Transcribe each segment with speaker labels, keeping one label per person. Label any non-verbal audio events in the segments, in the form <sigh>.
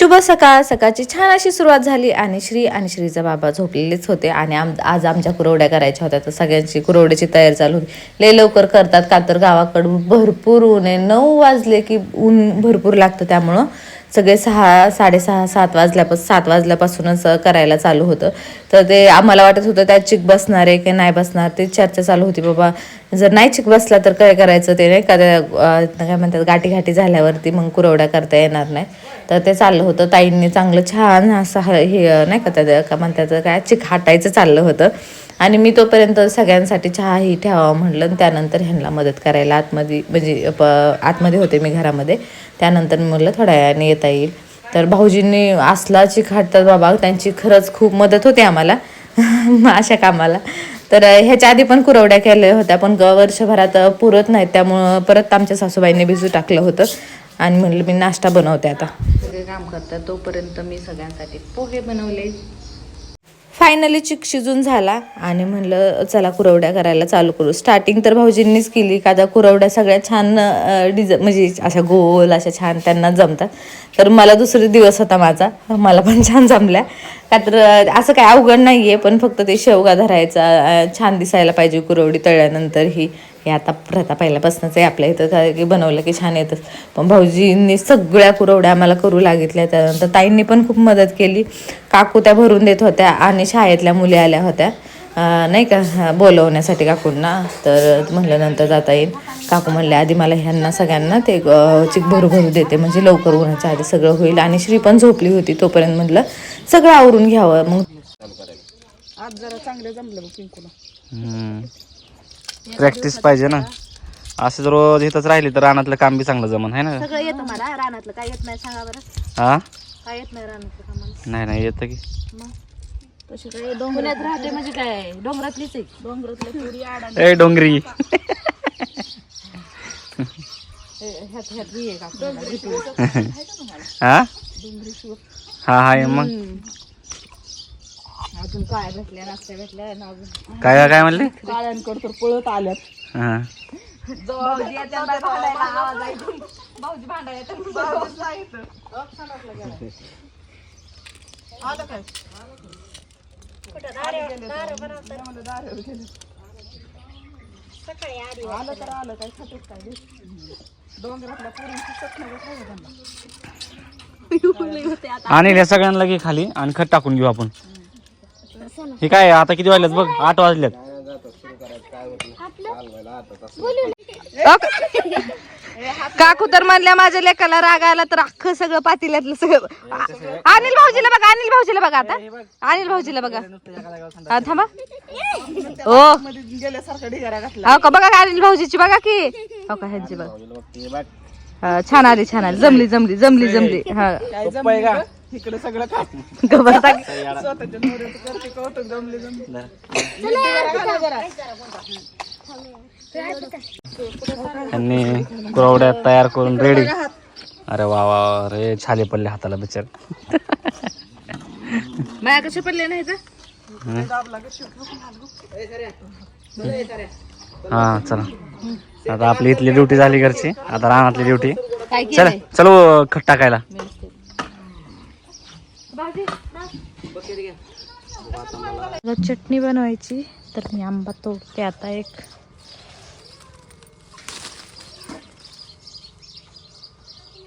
Speaker 1: शुभ सकाळ. सकाळची छान अशी सुरुवात झाली आणि श्री आणि श्रीचा बाबा झोपलेलेच होते आणि आम आज आमच्या कुरवड्या करायच्या होत्या. तर सगळ्यांची कुरवड्याची तयारी चालू होती. लय लवकर करतात. का तर गावाकडून भरपूर ऊन आहे. नऊ वाजले की ऊन भरपूर लागतं त्यामुळं सगळे सहा साडेसहा सात वाजल्यापासून सात वाजल्यापासूनच करायला चालू होतं. तर ते आम्हाला वाटत होतं त्यात चिक बसणार आहे की नाही बसणार? ते चर्चा चालू होती. बाबा जर नाही चिक बसला तर काय करायचं ते नाही का? काय म्हणतात गाठी गाठी झाल्यावरती मग कुरवड्या करता येणार नाही. तर ते चाललं होतं. ताईंनी चांगलं छान असं हे नाही का त्या का म्हणतात काय चिक हाटायचं चाललं होतं. आणि मी तोपर्यंत सगळ्यांसाठी चहाही ठेवावा म्हटलं आणि त्यानंतर ह्यांना मदत करायला आतमध्ये म्हणजे प आतमध्ये होते मी घरामध्ये. त्यानंतर मी म्हटलं थोड्या वेळाने येता येईल. तर भाऊजींनी असला चिखाटतात हाटतात बाबा त्यांची खरंच खूप मदत होते आम्हाला. <laughs> अशा कामाला. तर ह्याच्या आधी पण कुरवड्या केल्या होत्या पण ग वर्षभरात पुरत नाहीत. त्यामुळं परत आमच्या सासूबाईंनी भिजू टाकलं होतं. आणि म्हणलं मी नाश्ता बनवते आता. सगळे काम करतात तोपर्यंत मी सगळ्यांसाठी पोहे बनवले. फायनली चिक शिजून झाला आणि म्हणलं चला कुरवड्या करायला चालू करू. स्टार्टिंग तर भाऊजींनीच केली का कुरवड्या सगळ्या छान डिझ म्हणजे अशा गोल अशा छान त्यांना जमतात. तर मला दुसरे दिवस होता माझा मला पण छान जमल्या. का तर असं काय अवघड नाही आहे पण फक्त ते शेवगा धरायचा अं, छान दिसायला पाहिजे कुरवडी तळल्यानंतर ही हे आता प्रथा पहिल्यापासूनच आहे आपल्या इथं काय की बनवलं की छान येतं. पण भाऊजींनी सगळ्या कुरवड्या आम्हाला करू लागितल्या त्यानंतर ताईंनी पण खूप मदत केली. काकू त्या भरून देत होत्या आणि शाळेतल्या मुली आल्या होत्या. नाही का बोलवण्यासाठी काकूंना. तर म्हणलं नंतर जाता येईल. काकू म्हणले आधी मला ह्यांना सगळ्यांना ते चिक भरू भरू देते म्हणजे लवकर उन्हाच्या आधी सगळं होईल. आणि श्री पण झोपली होती तोपर्यंत म्हटलं सगळं आवरून घ्यावं. मग
Speaker 2: आज जरा चांगलं जमलं बघ पिंकूला.
Speaker 3: प्रॅक्टिस पाहिजे ना. असं जर रोज इथंच राहिली तर रानातलं काम बी चांगलं जमन आहे ना?
Speaker 1: सगळं येतं मला रानातलं काय येत नाही सांगा बरं.
Speaker 3: हा
Speaker 1: काय येत नाही रानातलं कामाला?
Speaker 3: नाही नाही येतं की.
Speaker 1: तशी काय डोंगरात राहते म्हणजे काय? डोंगरातलीच आहे. डोंगरातल्या पुरी आडा
Speaker 3: ए डोंगरी.
Speaker 1: ह्यात ह्यात ही आहे <laughs>
Speaker 3: हा हा हाय मग.
Speaker 1: अजून काय भेटल्या नाश्त्या भेटल्या अजून
Speaker 3: काय काय म्हणले
Speaker 2: काळ्यांकडे तर पळत आल्यात
Speaker 3: हा
Speaker 1: भाऊजी येतात बाय भांडायला, आवाज ऐकून. भाऊजी भांडायला येतात.
Speaker 2: आलं तर आलं काय खातेच काय बे? डोंगरातल्या पोरींची स्वप्न खायला त्यांना
Speaker 3: आणि या सगळ्यांना घे खाली आणि खत टाकून घेऊ आपण हे काय आता किती वाजल्यात बघ? आठ वाजल्यात
Speaker 1: काकू तर म्हणल्या माझ्या लेकाला राग आला तर अख्खं सगळं पातील्यातलं सगळं. आ- अनिल भाऊजीला बघा अनिल भाऊजीला बघा आता. अनिल भाऊजीला बघा. हा, थांबा. ओ.
Speaker 2: मध्ये गेल्यासारखा ढिगारा घातला
Speaker 1: हो का बघा अनिल भाऊजीची बघा की. हो का ह्यांची बघा. हा, छान आली छान आली. जमली जमली जमली जमली. हा?
Speaker 2: इकडे सगळं. स्वतःच्या नवऱ्याचं करते कौतुक जमले जमले.
Speaker 3: कुरवड्या तयार करून रेडी अरे वा वा रे छाले पडले हाताला बिचार.
Speaker 1: बाया कशा पडले नाही का
Speaker 3: हा चला. आता आपली इथली ड्युटी झाली घरची. आता रानातली ड्युटी. चला चलो खत टाकायला.
Speaker 1: चटणी बनवायची तर मी आंबा तोडते आता एक.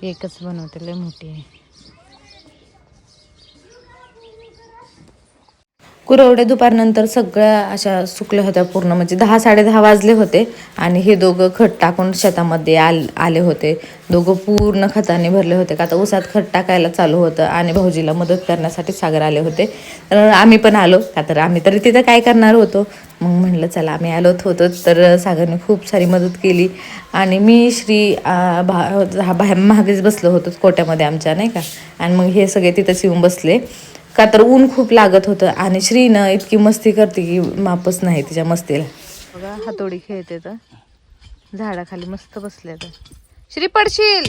Speaker 1: एकच बनवते लय मोठी आहे. कुरवडे दुपारनंतर सगळ्या अशा सुकल्या होत्या पूर्ण. म्हणजे दहा साडे दहा वाजले होते आणि हे दोघं खत टाकून शेतामध्ये आल आले होते. दोघं पूर्ण खताने भरले होते. का आता उसात खत टाकायला चालू होतं आणि भाऊजीला मदत करण्यासाठी सागर आले होते. तर आम्ही पण आलो. का तर आम्ही तरी तिथं काय करणार होतो? मग म्हणलं चला आम्ही आलोत होतो. तर सागरने खूप सारी मदत केली. आणि मी श्री भा बाहेर मागेच बसलो होतो कोट्यामध्ये आमच्या नाही का? आणि मग हे सगळे तिथंच येऊन बसले. का तर ऊन खूप लागत होतं. आणि श्रीनं इतकी मस्ती करते की मापच नाही तिच्या मस्तीला. बघा हातोडी खेळते तर. झाडाखाली मस्त बसले तर. श्री पडशील!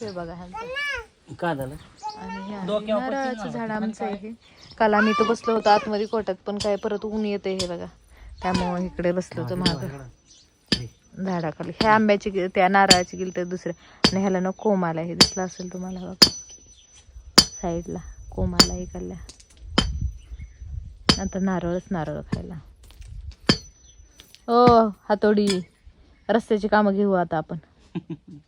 Speaker 1: हे बघा
Speaker 3: झालं?
Speaker 1: आणि नारळाचं झाड आमचं आहे. हे. काल आम्ही इथं बसलो होतो आतमध्ये कोट्यात पण काय परत ऊन येते हे बघा. त्यामुळे इकडे बसलो होतो माग. झाडाखाली. ह्या आंब्याची त्या नारळाची गेली तर दुसऱ्या आणि ह्याला न कोम आला हे दिसलं असेल तुम्हाला बघा. साईडला. कोमाला इकडल्या नंतर नारळच नारळ खायला. ओ हातोडी. रस्त्याची कामं घेऊ आता आपण. <laughs>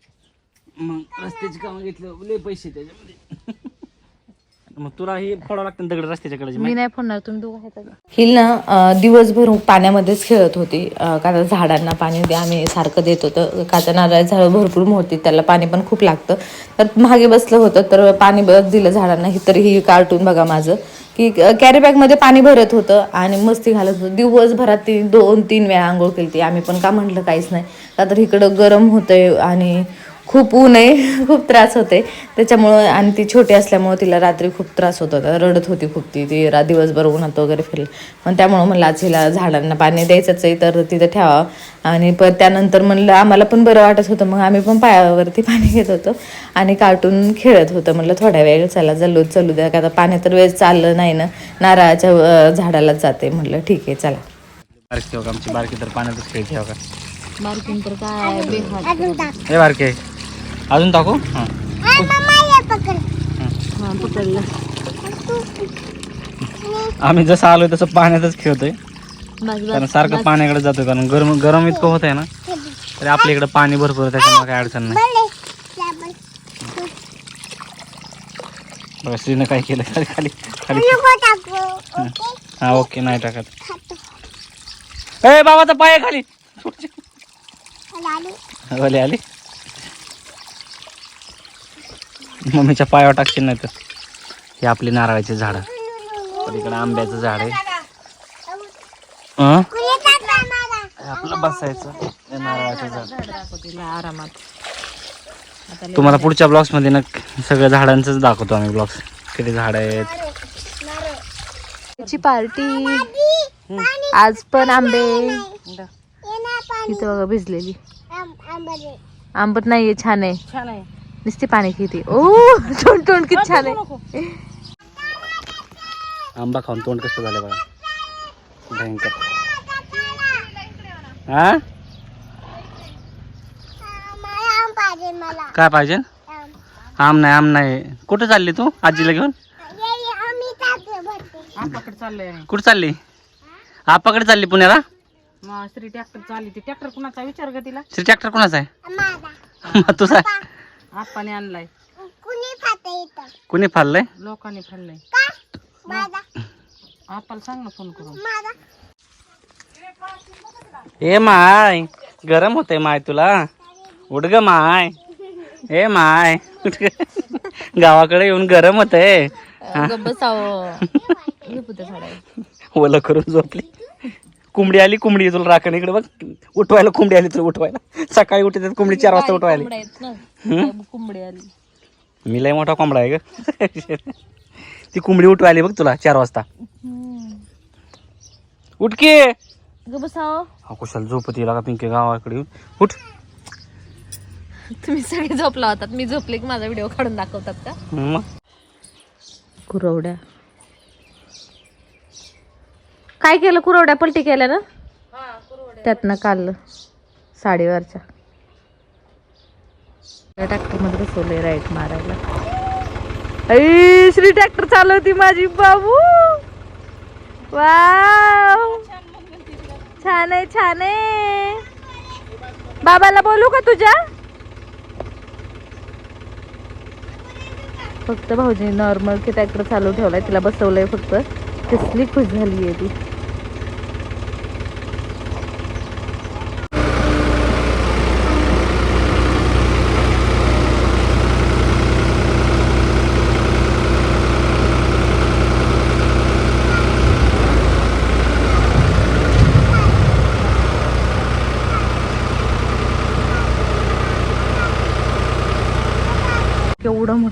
Speaker 3: मग रस्त्याची कामं घेतलं लय पैसे त्याच्यामध्ये. मग तुला हे फोडावं लागतं दगड रस्त्याच्या कडे
Speaker 1: मी नाही फोडणार तुम्ही दोघं हिल ना दिवसभर पाण्यामध्येच खेळत होती. अं, का तर झाडांना पाणी दे आम्ही सारखं देत होतं. का तर नारळाची झाडं भरपूर मोठी त्याला पाणी पण खूप लागतं. तर मागे बसलं होतं तर पाणी दिलं झाडांना ही तर ही कार्टून बघा माझं. की कॅरी बॅगमध्ये पाणी भरत होतं आणि मस्ती घालत होतं. दिवसभरात ती दोन तीन वेळा आंघोळ केली ती. आम्ही पण का म्हटलं काहीच नाही. का तर इकडं गरम होतंय आणि खूप ऊन आहे खूप त्रास होते त्याच्यामुळं आणि ती छोटी असल्यामुळं तिला रात्री खूप त्रास होत होता. रडत होती खूप ती. ती रा दिवसभर उन्हात वगैरे फिरली. पण त्यामुळं म्हणलं आज हिला झाडांना पाणी द्यायचंच आहे तर तिथं ठेवावं. आणि पण त्यानंतर म्हणलं आम्हाला पण बरं वाटत होतं. मग आम्ही पण पायावरती <laughs> पाणी घेत होतो. आणि कार्टून खेळत होतं. म्हणलं थोड्या वेळ चला चलू चलू द्या. का आता पाणी तर वेळ चाललं नाही ना. नारळाच्या झाडालाच जाते. म्हणलं ठीक आहे चला.
Speaker 3: बारकी ठेव का आमची? बारकी तर पाण्यातच खेळ ठेव का?
Speaker 1: बारकीन तर काय
Speaker 3: हे बारके. अजून टाकू? हां.
Speaker 1: हा पकडलं.
Speaker 3: आम्ही जसं आलोय तसं पाण्यातच खेळतोय. कारण सारखं पाण्याकडे जातोय कारण गरम गरम इतकं होत आहे ना तरी आपल्या इकडे पाणी भरपूर आहे त्याच्यामुळे काही अडचण नाही. बघा श्रीनं काय केलं खाली खाली खाली. हं. हा ओके नाही टाकत. ए बाबाचा पाय खाली. वाली आली. मम्मीच्या पायावर टाकशील नाही तर. हे आपली नारळाची झाड. इकडे आंब्याचं झाड आहे. आपलं बसायचं. हे नारळाचं झाड.
Speaker 1: आरामात
Speaker 3: तुम्हाला पुढच्या ब्लॉग्समध्ये ना सगळ्या झाडांचंच दाखवतो आम्ही ब्लॉग्स. किती झाड आहेत.
Speaker 1: ची पार्टी. आज पण आंबे. इथं बघा भिजलेली. आंबट नाहीये छान आहे.
Speaker 2: छान आहे.
Speaker 1: नुसती पाणी किती ओ तोंड तोंड किती छान आहे.
Speaker 3: आंबा खाऊन तोंड कसं झालं बघा. भयंकर. हा काय पाहिजे? आम नाही आम नाही. कुठं चालली तू? आजीला घेऊन? कुठं चालली? आपाकडे चालली पुण्याला?
Speaker 2: मग श्री ट्रॅक्टर चालली. ते ट्रॅक्टर कुणाचा विचार का तिला.
Speaker 3: श्री ट्रॅक्टर कोणाचा आहे? मग <laughs> तुझा
Speaker 2: आप्पाने आणलाय.
Speaker 3: कुणी फाडलंय?
Speaker 2: लोकांनी खाल्लंय आप्पाला सांग ना फोन करून.
Speaker 3: ए माय गरम होते माय तुला. उठ ग माय. ए माय. उठ ग. गावाकडे येऊन गरम होते ओलं करून झोपली. कोंबडी आली कोंबडी. तुला राखण इकडे बघ. उठवायला कोंबडी आली तुला उठवायला. सकाळी उठते कोंबडी चार वाजता उठवायला.
Speaker 1: कोंबडी आली.
Speaker 3: मी लय मोठा कोंबडा आहे ग. <laughs> ती कोंबडी उठवायली बघ तुला चार वाजता. उठ की.
Speaker 1: ग बसाव.
Speaker 3: हा कुशाल झोपती का पिंके गावाकडे उठ.
Speaker 1: तुम्ही सगळे झोपला होतात. मी झोपले की माझा व्हिडिओ काढून दाखवतात का?
Speaker 3: मग?
Speaker 1: कुरवड्या. काय केलं कुरवड्या? पलटी केल्या ना? त्यातनं काढलं साडीवरच्या. ट्रॅक्टरमध्ये बसवले राईट मारायला. ऐ, श्री ट्रॅक्टर चालवती माझी बाबू. वाव. छान आहे छान आहे. बाबाला बोलू का तुझ्या? फक्त भाऊजी नॉर्मल की ट्रॅक्टर चालू ठेवलाय तिला बसवलंय फक्त. कसली खुश झाली आहे ती.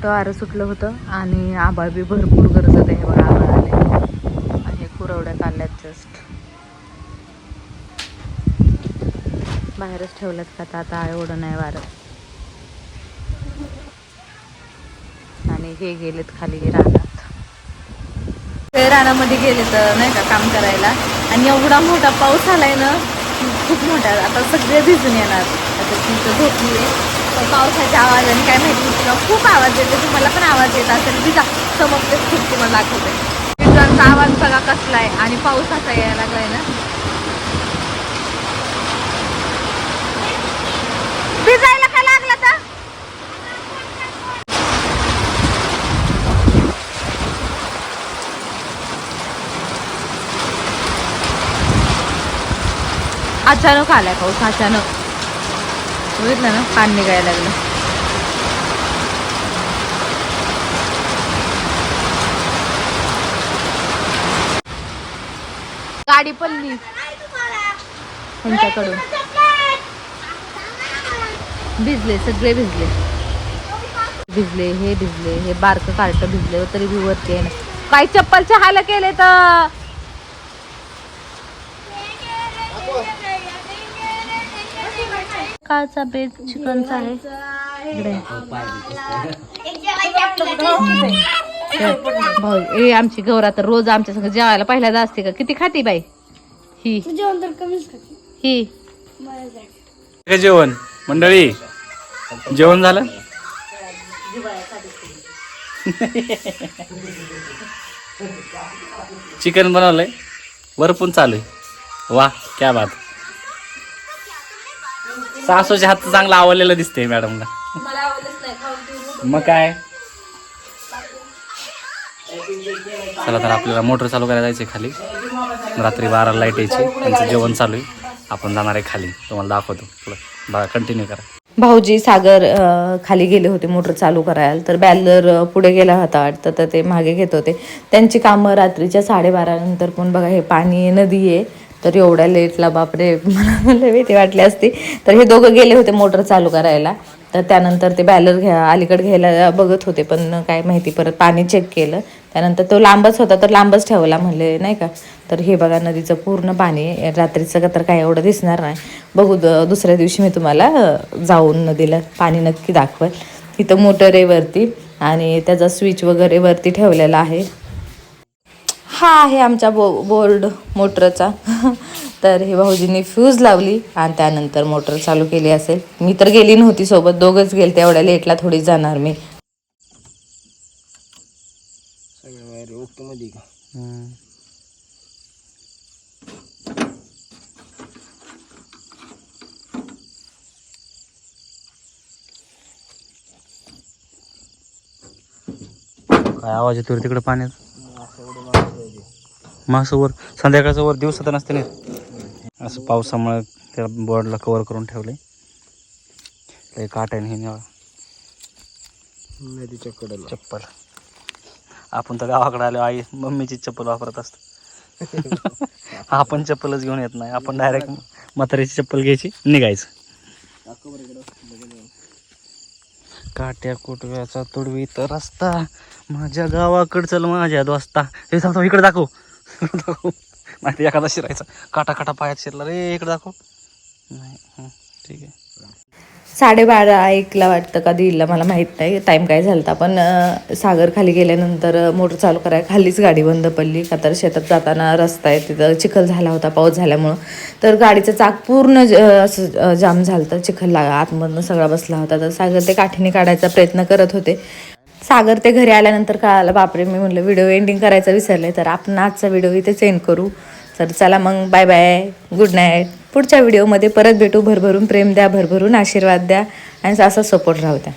Speaker 1: मोठं आरं सुटलं होतं आणि आभाळ बी भरपूर गरज आहे हे बघा आभाळ आले. आणि कुरवड्या काढल्यात जस्ट बाहेरच ठेवल्यात का आता- आता एवढं नाही वारं. आणि हे गेलेत खाली रानात. ते रानामध्ये गेले तर नाही का काम करायला? आणि एवढा मोठा पाऊस आलाय ना खूप मोठा. आता सगळे भिजून येणार. आता तिथं झोपली आहे पावसाच्या आवाजाने काय माहिती तुला खूप आवाज येतो तुम्हाला पण आवाज येत असेल. भिजा चमकते खूप तुम्हाला दाखवते. विजांचा आवाज बघा कसला आहे आणि पाऊस असा यायला लागलाय ना. भिजायला काय लागलं तर? अचानक आलाय पाऊस अचानक. बघितलं ना? पाणी निघायला लागलं. गाडी पडली. त्यांच्याकडून भिजले सगळे भिजले. भिजले हे भिजले हे बारक कार्ट भिजले तरी भी वरती आहे ना. काही चप्पलचे हाल केले तर. कालचा बेत चिकनचा आहे. भाऊ ए आमची गौरा तर रोज आमच्या संग जेवायला पहिल्यांदा असते का? किती खाती बाई? ही. ही.
Speaker 3: काय जेवण? मंडळी जेवण झालं? <laughs> चिकन बनवलंय. वरपून चालू आहे. वा क्या बात. सासूच्या हात चांगला आवडलेलं दिसते मॅडमला. मग काय? चला तर आपल्याला मोटर चालू करायला जायचे खाली. रात्री बारा लाइट यायची त्यांचं जेवण चालू आहे. आपण जाणार आहे खाली. तुम्हाला दाखवतो. बघा कंटिन्यू करा.
Speaker 1: भाऊजी सागर खाली गेले होते मोटर चालू करायला. तर बॅलर पुढे गेला होता वाटतं तर ते मागे घेत होते. त्यांची कामं रात्रीच्या साडेबारा नंतर पण बघा हे पाणी नदी आहे. तर एवढ्या लेटला बापरे मला भीती वाटली असती. तर हे दोघं गेले होते मोटर चालू करायला. तर त्यानंतर ते बॅलर घ्या अलीकडे घ्यायला बघत होते पण काय माहिती परत पाणी चेक केलं. त्यानंतर तो लांबच होता तर लांबच ठेवला म्हणले नाही का? तर हे बघा नदीचं पूर्ण पाणी रात्रीचं का तर काय एवढं दिसणार नाही. बघू द- दुसऱ्या दिवशी मी तुम्हाला जाऊन नदीला पाणी नक्की दाखवेल. तिथं मोटर आहे वरती आणि त्याचा स्विच वगैरे वरती ठेवलेला आहे. हा आहे आमच्या बो बोर्ड मोटरचा. तर हे भाऊजींनी फ्यूज लावली आणि त्यानंतर मोटर चालू केली असेल. मी तर गेली नव्हती सोबत दोघंच गेले तेवढ्या लेटला थोडी जाणार मी.
Speaker 3: काय आवाज येतो तिकडे पाण्यात मासं वर संध्याकाळचं वर दिवसात नसते नाही असं पावसामुळे त्या बोर्डला कव्हर करून ठेवले लय काट आहे हे
Speaker 2: नदीच्या कडेला.
Speaker 3: चप्पल. आपण तर गावाकडे आलो आई मम्मीची चप्पल वापरत असतो. <laughs> आपण चप्पलच घेऊन येत नाही. आपण डायरेक्ट म्हातारीची चप्पल घ्यायची निघायचं. काट्या कुटव्याचा तुडवीत रस्ता. माझ्या गावाकड चल माझ्या दोस्ता. हे थांब, इकडे दाखव. दाखव. नाही एखादा शिरायचा. काटा काटा पायात शिरला रे इकडे दाखव. नाही ठीक आहे.
Speaker 1: साडेबारा एकला वाटतं का दीडला मला माहीत नाही. टाईम काय झाला होता पण सागर खाली गेल्यानंतर मोटर चालू करायला खालीच गाडी बंद पडली. का तर शेतात जाताना रस्ता आहे तिथं चिखल झाला होता पाऊस झाल्यामुळं. तर गाडीचं चाक पूर्ण ज- असं जाम झालं तर चिखल लागा आतमधनं सगळा बसला होता. तर सागर ते काठीने काढायचा प्रयत्न करत होते. सागर ते घरी आल्यानंतर कळालं बापरे मी म्हटलं व्हिडिओ एंडिंग करायचा विसरले तर आपण आजचा व्हिडिओ इथेच एंड करू. तर चला मग बाय बाय गुड नाईट पुढच्या व्हिडिओमध्ये परत भेटू. भरभरून प्रेम द्या भरभरून आशीर्वाद द्या आणि असा सपोर्ट राहू द्या.